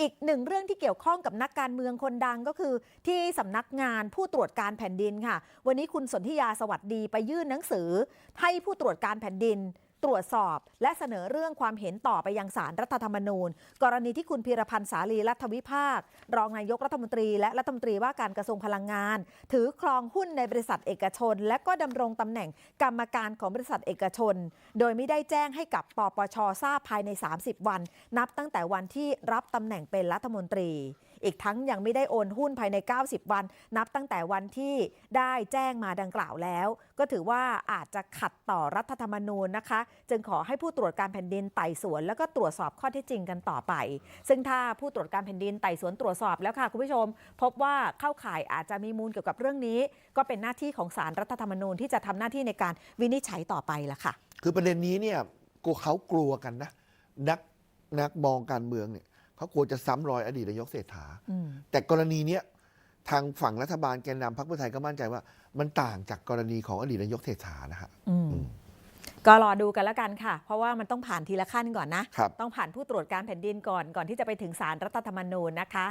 อีกหนึ่งเรื่องที่เกี่ยวข้องกับนักการเมืองคนดังก็คือ ที่สำนักงานผู้ตรวจการแผ่นดินค่ะ วันนี้คุณสนธิยาสวัสดีไปยื่นหนังสือ ให้ผู้ตรวจการแผ่นดิน ตรวจสอบ และเสนอเรื่องความเห็นต่อไปยังสารรัฐธรรมนูญ กรณีที่คุณพีรพันธ์สาลีรัฐวิภาค รองนายกรัฐมนตรี และรัฐมนตรีว่าการกระทรวงพลังงาน ถือครองหุ้นในบริษัทเอกชน และก็ดำรงตำแหน่งกรรมการของบริษัทเอกชน โดยไม่ได้แจ้งให้กับปปชทราบภายใน 30 วัน นับตั้งแต่วันที่รับตำแหน่งเป็นรัฐมนตรี อีกทั้งยังไม่ได้โอนหุ้นภายใน 90 วัน นับตั้งแต่วันที่ได้แจ้งมาดังกล่าวแล้ว ก็ถือว่าอาจจะขัดต่อรัฐธรรมนูญนะคะ จึงขอให้ผู้ตรวจการแผ่นดินไต่สวน แล้วก็ตรวจสอบข้อเท็จจริงกันต่อไป ซึ่งถ้าผู้ตรวจการแผ่นดินไต่สวนตรวจสอบแล้วค่ะคุณผู้ชม พบว่าเข้าข่ายอาจจะมีมูลเกี่ยวกับเรื่องนี้ ก็เป็นหน้าที่ของสารรัฐธรรมนูญที่จะทำหน้าที่ในการวินิจฉัยต่อไปละค่ะ คือประเด็นนี้เนี่ยกูเขากลัวกันนะนักนักมองการเมืองเนี่ย เขากลัวจะซ้ำรอยอดีตนายกเศรษฐาอืมแต่กรณีเนี้ยทางฝั่งรัฐบาลแกนนำพรรคเพื่อไทยก็มั่นใจว่า มันต่างจากกรณีของอดีตนายกเศรษฐานะฮะอืม อืม ก็รอดูกันแล้วกันค่ะ เพราะว่ามันต้องผ่านทีละขั้นก่อนนะ ครับ ต้องผ่านผู้ตรวจการแผ่นดินก่อนก่อนที่จะไปถึงสารรัฐธรรมนูญนะคะ